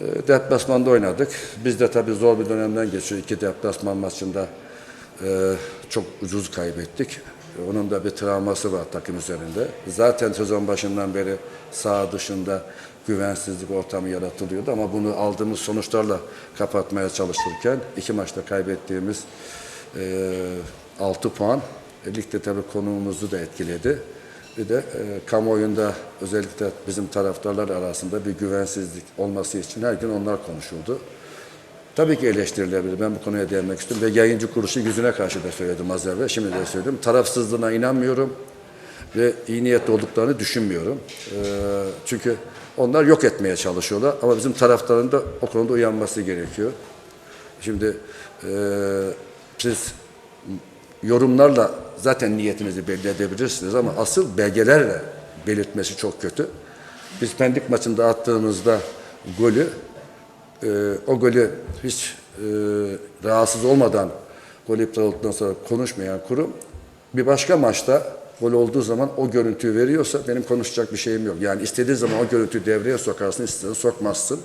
E, Deplasmanda oynadık. Biz de tabii zor bir dönemden geçiyor. İki deplasman maçında e, çok ucuz kaybettik. Onun da bir travması var takım üzerinde. Zaten sezon başından beri sağ dışında güvensizlik ortamı yaratılıyordu ama bunu aldığımız sonuçlarla kapatmaya çalışırken iki maçta kaybettiğimiz e, 6 puan e, ligde tabii konuğumuzu da etkiledi. Bir de e, kamuoyunda özellikle bizim taraftarlar arasında bir güvensizlik olması için her gün onlar konuşuldu. Tabii ki eleştirilebilir. Ben bu konuya değinmek istiyorum. Ve yayıncı kuruluşu yüzüne karşı da söyledim az evvel. Şimdi de söylüyorum. Tarafsızlığına inanmıyorum. Ve iyi niyetli olduklarını düşünmüyorum. Ee, çünkü onlar yok etmeye çalışıyorlar. Ama bizim taraftarın da o konuda uyanması gerekiyor. Şimdi e, siz yorumlarla zaten niyetinizi belli edebilirsiniz ama asıl belgelerle belirtmesi çok kötü. Biz Pendik maçında attığımızda golü e, o golü hiç e, rahatsız olmadan gol iptal olduktan sonra konuşmayan kurum bir başka maçta gol olduğu zaman o görüntüyü veriyorsa benim konuşacak bir şeyim yok. Yani istediği zaman o görüntüyü devreye sokarsın, istediğini sokmazsın.